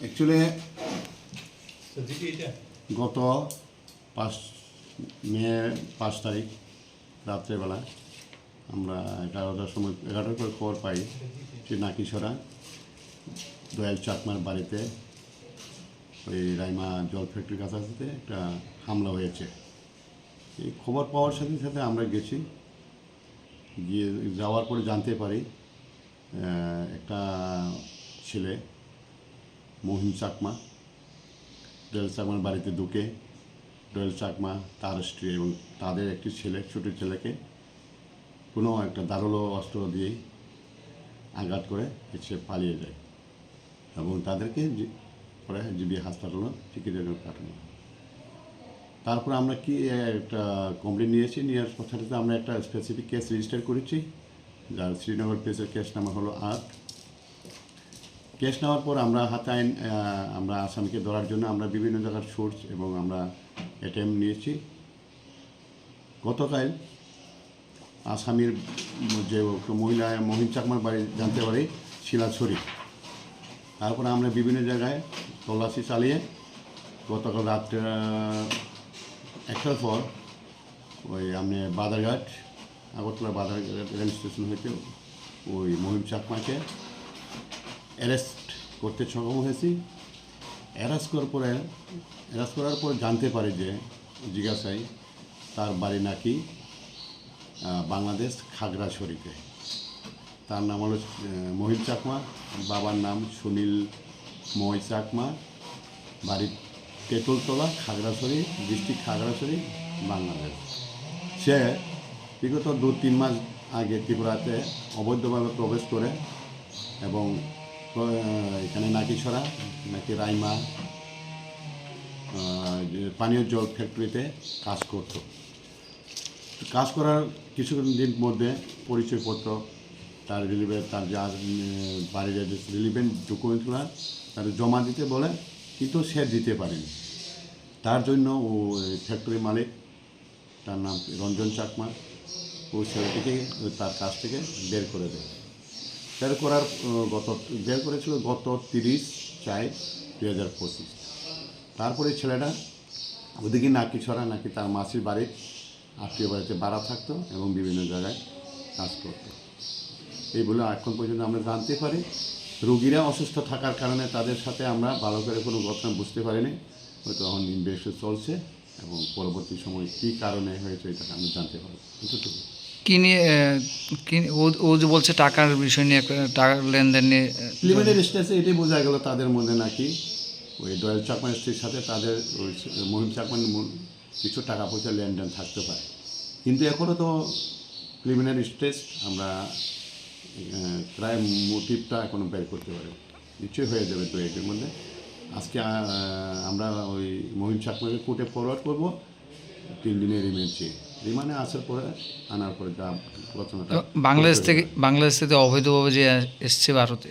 Actually গত পাঁচ মে পাঁচ তারিখ রাত্রেবেলা আমরা এগারোটার সময় এগারোটার পর খবর পাই যে নাকিছড়া দয়াল চাকমার বাড়িতে ওই রাইমা জল ফ্যাক্টরির কাছাকাছিতে একটা হামলা হয়েছে। এই খবর পাওয়ার সাথে সাথে আমরা গেছি গিয়ে যাওয়ার পরে জানতে পারি একটা ছেলে মহিম চাকমা দোয়েল চাকমার বাড়িতে ঢুকে দোয়েল চাকমা তার স্ত্রী এবং তাদের একটি ছেলে, ছোট ছেলেকে কোনো একটা দারুলো অস্ত্র দিয়ে আঘাত করে সে পালিয়ে যায় এবং তাদেরকে পরে জিবি হাসপাতালে চিকিৎসা জন্য পাঠানো। তারপর আমরা কি একটা কমপ্লেন নিয়েছি, নিয়ে নেওয়ার সাথে আমরা একটা স্পেসিফিক কেস রেজিস্টার করেছি, যার শ্রীনগর প্রেসের কেস নাম্বার হলো আট কেস নেওয়ার পর আমরা হাতে আমরা আসামিকে ধরার জন্য আমরা বিভিন্ন জায়গার সোর্স এবং আমরা অ্যাটেম্প নিয়েছি। গতকাল আসামির যে মহিলা, মহিন চাকমার বাড়ি জানতে পারি, শিলাছড়ি। তারপরে আমরা বিভিন্ন জায়গায় তল্লাশি চালিয়ে গতকাল রাত্রে একটার পর ওই আপনি বাদারঘাট আগরতলা বাদারঘাট রেল স্টেশন হইতে ওই মহিম চাকমাকে অ্যারেস্ট করতে সক্ষম হয়েছি। অ্যারেস্ট করার পরে, অ্যারেস্ট করার পর জানতে পারি যে জিজ্ঞাসায় তার বাড়ি নাকি বাংলাদেশ খাগড়াছড়িতে তার নাম হলো মহিম চাকমা, বাবার নাম সুনীল ময় চাকমা। বাড়ি তেঁতুলতলা খাগড়াছড়ি ডিস্ট্রিক্ট খাগড়াছড়ি বাংলাদেশ। সে বিগত দু তিন মাস আগে ত্রিপুরাতে অবৈধভাবে প্রবেশ করে এবং এখানে নাকিছড়া নাকি রাইমা পানীয় জল ফ্যাক্টরিতে কাজ করতো। কাজ করার কিছু দিন মধ্যে পরিচয়পত্র, তার রিলিভেন্ট তার যা বাড়ির রিলিভেন্ট ডকুমেন্টগুলো তার জমা দিতে বলে, কিন্তু সে দিতে পারেনি। তার জন্য ও ফ্যাক্টরি মালিক, তার নাম রঞ্জন চাকমা, ও ছেলেটিকে, তার কাছ থেকে বের করে দেয়। বের করার গত বের করেছিল গত তিরিশ চার দুই হাজার পঁচিশ। তারপরে ছেলেটা ওদিকে নাকি ছড়া, নাকি তার মাসির বাড়ির আত্মীয় বাড়িতে বাড়া থাকতো এবং বিভিন্ন জায়গায় কাজ করতো। এই বলে এখন পর্যন্ত আমরা জানতে পারি, রুগীরা অসুস্থ থাকার কারণে তাদের সাথে আমরা ভালো করে কোনো ঘটনা বুঝতে পারিনি। হয়তো এখন ইনভেস্ট চলছে এবং পরবর্তী সময় কী কারণে হয়েছে, এটা আমরা জানতে পারব। এতটুকু কি নিয়ে কি ও ও যে বলছে টাকার বিষয় নিয়ে টাকার লেনদেন নিয়ে লিমিটেড স্টেজে এটাই বোঝা গেল তাদের মধ্যে নাকি? ওই দয়াল চাকমান স্ত্রীর সাথে তাদের ওই মহিম চাকমান কিছু টাকা পয়সা লেনদেন থাকতে পারে। কিন্তু এখনও তো প্রিলিমিনারি স্টেজ আমরা প্রায় মোটিভটা এখনও বের করতে পারি নিশ্চয়ই হয়ে যাবে দু একের মধ্যে। আজকে আমরা ওই মহিম চাকমাকে কোর্টে ফরওয়ার্ড করব। তিন দিনের রিমান্ড চেয়ে। রিমান্ডে আসার পরে আনার পরে যা রচনাটা বাংলাদেশ থেকে বাংলাদেশ থেকে অবৈধভাবে যে এসছে ভারতে